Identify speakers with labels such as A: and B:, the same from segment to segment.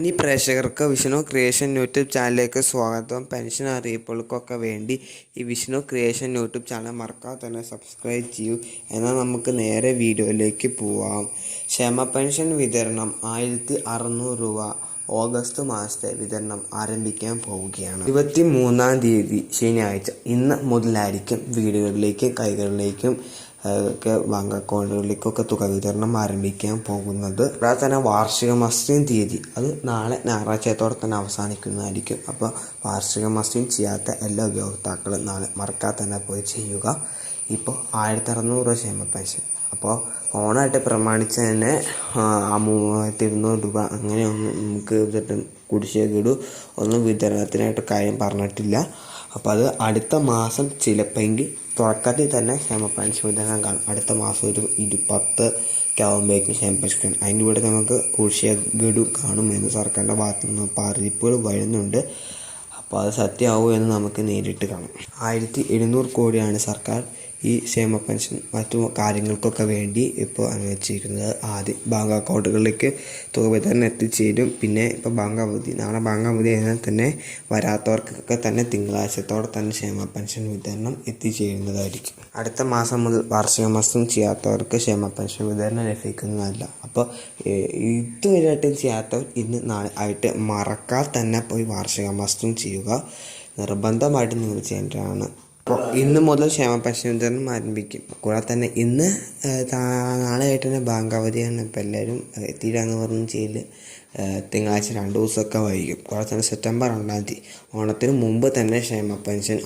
A: ഇനി പ്രേക്ഷകർക്ക് Vishnu creation YouTube ചാനലിലേക്ക് സ്വാഗതം. പെൻഷൻ അറിയിപ്പുകൾക്കൊക്കെ വേണ്ടി ഈ വിഷ്ണു ക്രിയേഷൻ യൂട്യൂബ് ചാനൽ മറക്കാതെ തന്നെ സബ്സ്ക്രൈബ് ചെയ്യൂ. എന്നാൽ നമുക്ക് നേരെ വീഡിയോയിലേക്ക് പോവാം. ക്ഷമ പെൻഷൻ വിതരണം ആയിരത്തി അറുന്നൂറ് രൂപ ഓഗസ്റ്റ് മാസത്തെ വിതരണം ആരംഭിക്കാൻ പോവുകയാണ്. ഇരുപത്തി മൂന്നാം തീയതി ശനിയാഴ്ച ഇന്ന് മുതലായിരിക്കും വീടുകളിലേക്കും കൈകളിലേക്കും ഒക്കെ ബാങ്ക് അക്കൗണ്ടുകളിലേക്കൊക്കെ തുക വിതരണം ആരംഭിക്കാൻ പോകുന്നത്. കൂടാതെ തന്നെ വാർഷിക മസ്റ്റിംഗ് തീയതി. അത് നാളെ ഞായറാഴ്ചയത്തോടെ തന്നെ അവസാനിക്കുന്നതായിരിക്കും. അപ്പോൾ വാർഷിക മസ്റ്റിംഗ് ചെയ്യാത്ത എല്ലാ ഉപയോക്താക്കളും നാളെ മറക്കാതെ തന്നെ പോയി ചെയ്യുക. ഇപ്പോൾ ആയിരത്തി അറുന്നൂറ് രൂപ ക്ഷേമ പെൻഷൻ അപ്പോൾ ഓണമായിട്ട് പ്രമാണിച്ച് തന്നെ മൂവായിരത്തി ഇരുന്നൂറ് രൂപ അങ്ങനെയൊന്നും നമുക്ക് കുടിശ്ശിക ഗഡു ഒന്നും വിതരണത്തിനായിട്ട് കാര്യം പറഞ്ഞിട്ടില്ല. അപ്പോൾ അത് അടുത്ത മാസം ചിലപ്പെങ്കിൽ തുടക്കത്തിൽ തന്നെ ക്ഷേമ പെൻഷൻ വിതരണം കാണും. അടുത്ത മാസം ഒരു ഇരു പത്ത് ഒക്കെ ആകുമ്പോഴേക്കും പെൻഷൻ അതിന്റെ കൂടെ നമുക്ക് കുടിശ്ശിക ഗഡു കാണുമെന്ന് സർക്കാരിന്റെ ഭാഗത്തു നിന്ന് അറിയിപ്പുകൾ വരുന്നുണ്ട്. അപ്പോൾ അത് സത്യമാവുമോ എന്ന് നമുക്ക് നേരിട്ട് കാണാം. ആയിരത്തി എഴുന്നൂറ് കോടിയാണ് സർക്കാർ ഈ ക്ഷേമ പെൻഷൻ മറ്റു കാര്യങ്ങൾക്കൊക്കെ വേണ്ടി ഇപ്പോൾ അനുവദിച്ചിരിക്കുന്നത് ആദ്യം ബാങ്ക് അക്കൗണ്ടുകളിലേക്ക് തുക വിതരണം എത്തിച്ചേരും. പിന്നെ ഇപ്പോൾ ബാങ്ക് അവധി നാളെ ബാങ്ക് അവധി ആയതിനാൽ തന്നെ വരാത്തവർക്കൊക്കെ തന്നെ തിങ്കളാഴ്ചത്തോടെ തന്നെ ക്ഷേമ പെൻഷൻ വിതരണം എത്തിച്ചേരുന്നതായിരിക്കും. അടുത്ത മാസം മുതൽ വാർഷിക മാസം ചെയ്യാത്തവർക്ക് ക്ഷേമ പെൻഷൻ വിതരണം ലഭിക്കുന്നതല്ല. അപ്പോൾ ഇതുവരെയായിട്ടും ചെയ്യാത്തവർ ഇന്ന് നാളെ ആയിട്ട് മറക്കാതെ തന്നെ പോയി വാർഷിക മാസം ചെയ്യുക. നിർബന്ധമായിട്ട് നിങ്ങൾ ചെയ്യേണ്ടതാണ്. ഇന്ന് മുതൽ ക്ഷേമ പെൻഷൻ വിതരണം ആരംഭിക്കും. കൂടാതെ തന്നെ ഇന്ന് നാളെ ആയിട്ട് തന്നെ ബാങ്ക് അവധിയാണ് ഇപ്പോൾ എല്ലാവരും എത്തിയിടാന്ന് പറഞ്ഞ ചെയ്യൽ തിങ്കളാഴ്ച രണ്ട് ദിവസമൊക്കെ വൈകും. കൂടാതെ തന്നെ സെപ്റ്റംബർ രണ്ടാം തീയതി. ഓണത്തിന് മുമ്പ് തന്നെ ക്ഷേമ പെൻഷൻ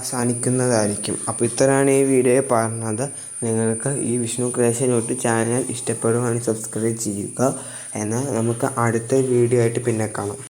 A: അവസാനിക്കുന്നതായിരിക്കും. അപ്പോൾ ഇത്രയാണ് ഈ വീഡിയോ പറഞ്ഞത്. നിങ്ങൾക്ക് ഈ വിഷ്ണു ക്രിയേഷൻ യൂട്യൂബ് ചാനൽ ഇഷ്ടപ്പെടുവാണെങ്കിൽ സബ്സ്ക്രൈബ് ചെയ്യുക. എന്നാൽ നമുക്ക് അടുത്ത വീഡിയോ ആയിട്ട് പിന്നെ കാണാം.